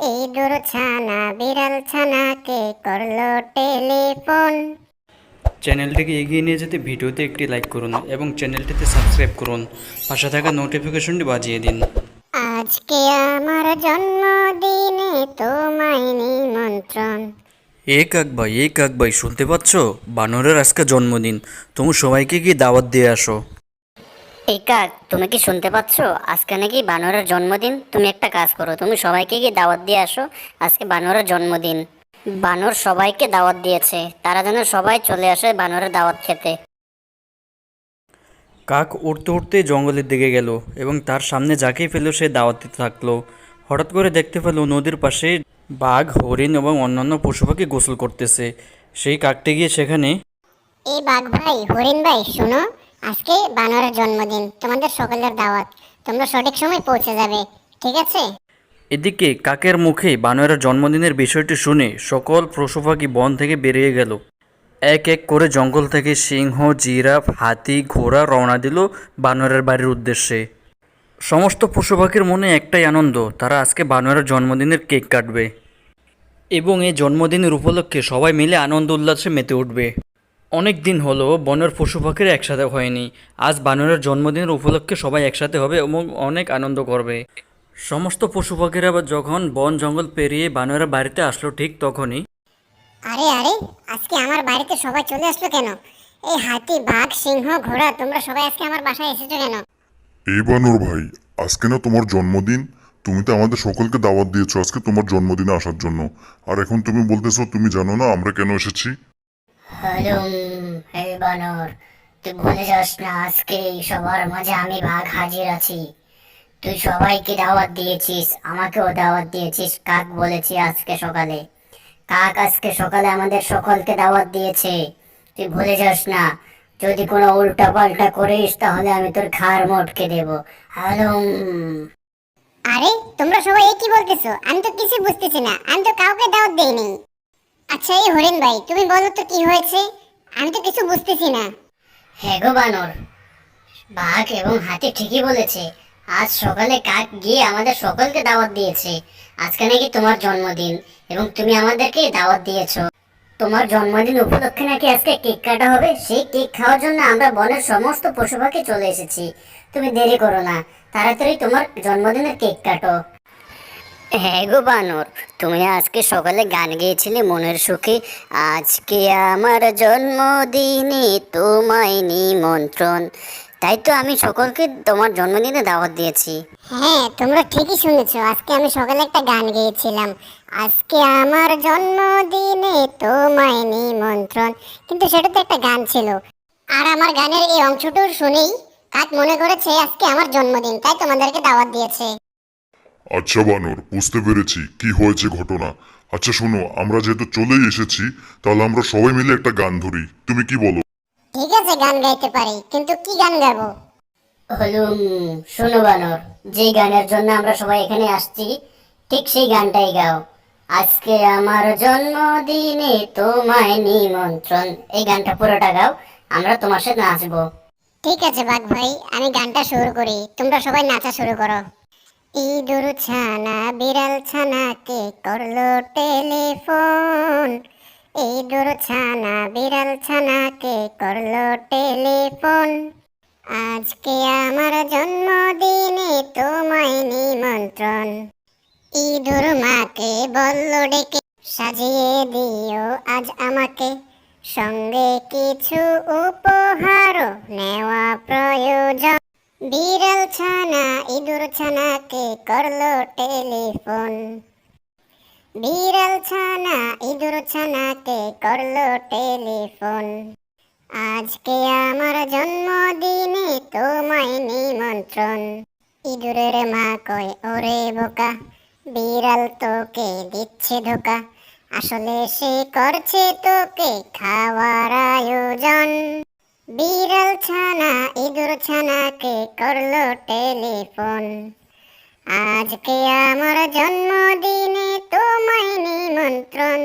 ইঁদুর ছানা বিড়াল ছানাকে করল টেলিফোন। চ্যানেলটিকে এগিয়ে নিয়ে যেতে ভিডিওতে একটি লাইক করুন এবং চ্যানেলটিতে সাবস্ক্রাইব করুন। পাশে থাকা নোটিফিকেশনটি বাজিয়ে দিন। আজকে আমার জন্মদিনে তোমায় নিমন্ত্রণ। এ কাক ভাই এ কাক ভাই শুনতে পাচ্ছ? বানরের আজকে জন্মদিন। তুমি সবাইকে গিয়ে দাওয়াত দিয়ে আসো। এই কাক তুমি কি শুনতে পাচ্ছ? আজকে নাকি বানরের জন্মদিন। তুমি একটা কাজ করো তুমি সবাইকে গিয়ে দাওয়াত দিয়ে আসো। আজকে বানরের জন্মদিন। বানর সবাইকে দাওয়াত দিয়েছে। তারা যেন সবাই চলে আসে বানরের দাওয়াত খেতে। কাক উড়তে উড়তে জঙ্গলের দিকে গেল এবং তার সামনে যাকেই পেল সে দাওয়াত দিতে থাকল। হঠাৎ করে দেখতে পেল নদীর পাশে বাঘ হরিণ এবং অন্যান্য পশু পাখি গোসল করতেছে। সেই কাকটি গিয়ে সেখানে এই বাঘ ভাই হরিণ ভাই শুনো। আজকে বানরের জন্মদিন, তোমাদের সকলের দাওয়াত। তোমরা সঠিক সময় পৌঁছে যাবে, ঠিক আছে? এদিকে কাকের মুখে বানরের জন্মদিনের বিষয়টি শুনে সকল পশু পাখি বন থেকে বেরিয়ে গেল। এক এক করে জঙ্গল থেকে সিংহ, জিরাফ, হাতি, ঘোড়া রওনা দিল বানরের বাড়ির উদ্দেশ্যে। সমস্ত পশু পাখির মনে একটাই আনন্দ, তারা আজকে বানরের জন্মদিনের কেক কাটবে। এবং এই জন্মদিনের উপলক্ষে সবাই মিলে আনন্দ উল্লাসে মেতে উঠবে। অনেক দিন হলো বনের পশু পাখিরা একসাথে হয়নি। আজ বানরের জন্মদিনের উপলক্ষে সবাই একসাথে হবে এবং অনেক আনন্দ করবে। সমস্ত পশু পাখিরা আবার যখন বন জঙ্গল পেরিয়ে বানরের বাড়িতে আসলো ঠিক তখনই। আরে আরে আজকে আমার বাড়িতে সবাই চলে আসলো কেন? এই হাতি বাঘ সিংহ ঘোড়া তোমরা সবাই আজকে আমার বাসায় এসেছ কেন? এই বানর ভাই আজকে না তোমার জন্মদিন? তুমি তো আমাদের সকলকে দাওয়াত দিয়েছ আজকে তোমার জন্মদিনে আসার জন্য। আর এখন তুমি বলতেছো তুমি জানো না আমরা কেন এসেছি? হলুম বানর। তুই ভুলে যাস না, আজকে সবার মাঝে আমি বাঘ হাজির আছি। তুই সবাইকে দাওয়াত দিয়েছিস, আমাকেও দাওয়াত দিয়েছিস, কাক বলেছি আজকে সকালে। কাক আজকে সকালে আমাদের সকলকে দাওয়াত দিয়েছে। তুই ভুলে যাস না, যদি কোনো উল্টা পাল্টা করিস তাহলে আমি তোর খার মোটকে দেব। হালুম। আরে, তোমরা সবাই কি বলতেছো, আমি তো কিছু বুঝতেছি না, আমি তো কাউকে দাওয়াত দেইনি। আচ্ছা এই হরিণ ভাই, তুমি বলো তো কি হয়েছে? আমি তো কিছু বুঝতেছি না। হ্যাঁ গো বানর বাঘ এবং হাতি ঠিকই বলেছে, আজ সকালে কাক গিয়ে আমাদের সকলকে দাওয়াত দিয়েছে। আজকে নাকি তোমার জন্মদিন এবং তুমি আমাদেরকে দাওয়াত দিয়েছ। তোমার জন্মদিন উপলক্ষে নাকি আজকে কেক কাটা হবে? সেই কেক খাওয়ার জন্য আমরা বনের সমস্ত পশু পাখি চলে এসেছি। তুমি দেরি করো না, তাড়াতাড়ি তোমার জন্মদিনের কেক কাটো। হ্যাঁ গো বানর, তুমি আজকে সকালে গান গেয়েছিলে মনের সুখে। আজকে আমার জন্মদিনে তোমায় নিমন্ত্রণ। তাই তো আমি সকলকে তোমার জন্মদিনে দাওয়াত দিয়েছি। হ্যাঁ তোমরা ঠিকই শুনেছো, আজকে আমি সকালে একটা গান গেয়েছিলাম। আজকে আমার জন্মদিনে তোমায় নিমন্ত্রণ। কিন্তু সেটা তো একটা গান ছিল। আর আমার গানের এই অংশটুকু শুনেই কাক মনে করেছে, আজকে আমার জন্মদিন, তাই তোমাদেরকে দাওয়াত দিয়েছে। আচ্ছা বানর বুঝতে পেরেছি কি হয়েছে ঘটনা। আচ্ছা শোনো আমরা যেহেতু চলেই এসেছি তাহলে আমরা সবাই মিলে একটা গান ধরি। তুমি কি বলো? ঠিক আছে গান গাইতে পারি কিন্তু কি গান গাবো? হলুম শোনো বানর যে গানের জন্য আমরা সবাই এখানে আসছি ঠিক সেই গানটাই গাও। আজকে আমার জন্মদিনে তোমায় নিমন্ত্রণ এই গানটা পুরোটা গাও আমরা তোমার সাথে নাচবো। ঠিক আছে বাঘ ভাই আমি গানটা শুরু করি তোমরা সবাই নাচা শুরু করো। ইঁদুর ছানা, বিড়াল ছানাকে করল টেলিফোন। ইঁদুর ছানা, বিড়াল ছানাকে করল টেলিফোন। আজকে আমার জন্মদিনে তোমায় নিমন্ত্রণ। ইঁদুর মাকে বলল ডেকে, সাজিয়ে দিও আজ আমাকে। সঙ্গে কিছু উপহারও নেওয়া প্রয়োজন। বিড়াল ছানা, ইঁদুর ছানাকে করল টেলিফোন। বিড়াল ছানা, ইঁদুর ছানাকে করল টেলিফোন। আজকে আমার জন্মদিনে তোমায় নিমন্ত্রণ। ইঁদুরের মা কয়, ওরে বোকা, বিড়াল তোকে দিচ্ছে ধোকা। আসলে সে করছে তোকে খাওয়ার আয়োজন। বিড়াল ছানা ইঁদুর ছানাকে করল টেলিফোন? আজকে আমার জন্মদিনে তোমায় নিমন্ত্রণ।